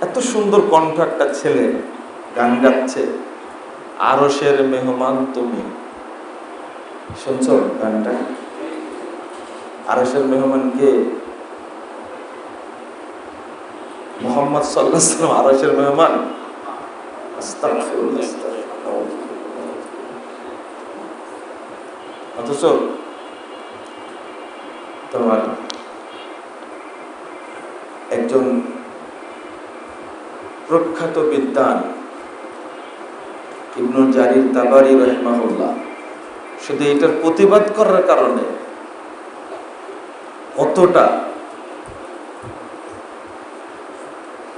এত সুন্দর কণ্ঠ একটা ছেলে গান গাচ্ছে। আরসের মেহমান তুমি। শুনছ গানটা? আরসের মেহমান কে? মোহাম্মদ সাল্লাহ সাল্লাম আরসের মেহমান। অথচ তোমার একজন প্রখ্যাত বিদ্যান ইবনুল জারির তাবারি রহমাহুল্লাহ। শুধু এটার প্রতিবাদ করার কারণে কতটা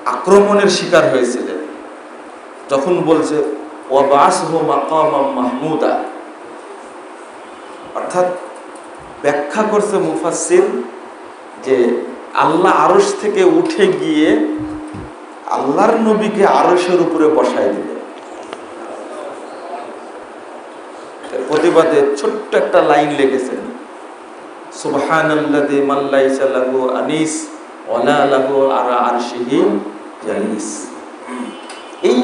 আক্রমণের শিকার হয়েছিলেন। যখন বলছে মাহমুদা। অর্থাৎ ব্যাখ্যা করছে মুফাসসির যে আল্লাহ আরশ থেকে উঠে গিয়ে আল্লাহর নবীকে আরশের উপরে দিবে এর প্রতিবাদে ছোট্ট একটা লাইন জালিস এই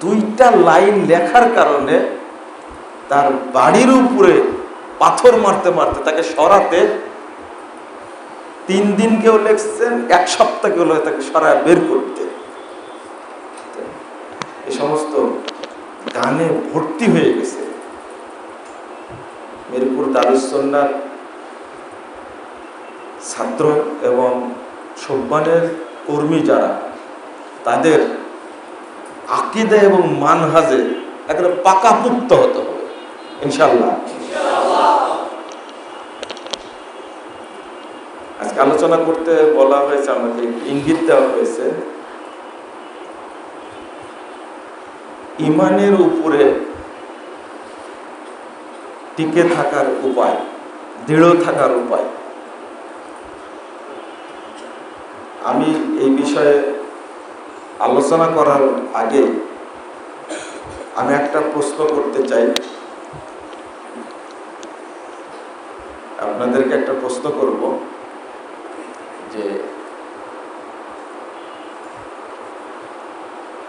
দুইটা লাইন লেখার কারণে তার বাড়ির উপরে পাথর মারতে মারতে তাকে সরাতে তিন দিন কেউ লেখছেন, এক সপ্তাহ কেউ তাকে সরায় বের করতে এই সমস্ত গানে ভর্তি হয়ে গেছে। মিরপুর দারুসন্নার ছাত্র এবং সম্মানের কর্মী যারা, তাদের আকিদা এবং মানহাজে একেবারে পাকাপুক্ত হতে হবে ইনশাল্লাহ আজকে আলোচনা করতে বলা হয়েছে আমাকে ইঙ্গিত দেওয়া হয়েছে ইমানের উপরে টিকে থাকার উপায়, দৃঢ় থাকার উপায়। আমি এই বিষয়ে আলোচনা করার আগে আমি একটা প্রশ্ন করতে চাই। আপনাদেরকে একটা প্রশ্ন করব যে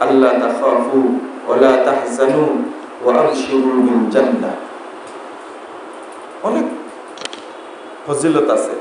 আল্লা তাখাফু ওয়ালা তাহজানু ওয়া আবশিরু বিল জান্নাহ অনেক ফজিলত আছে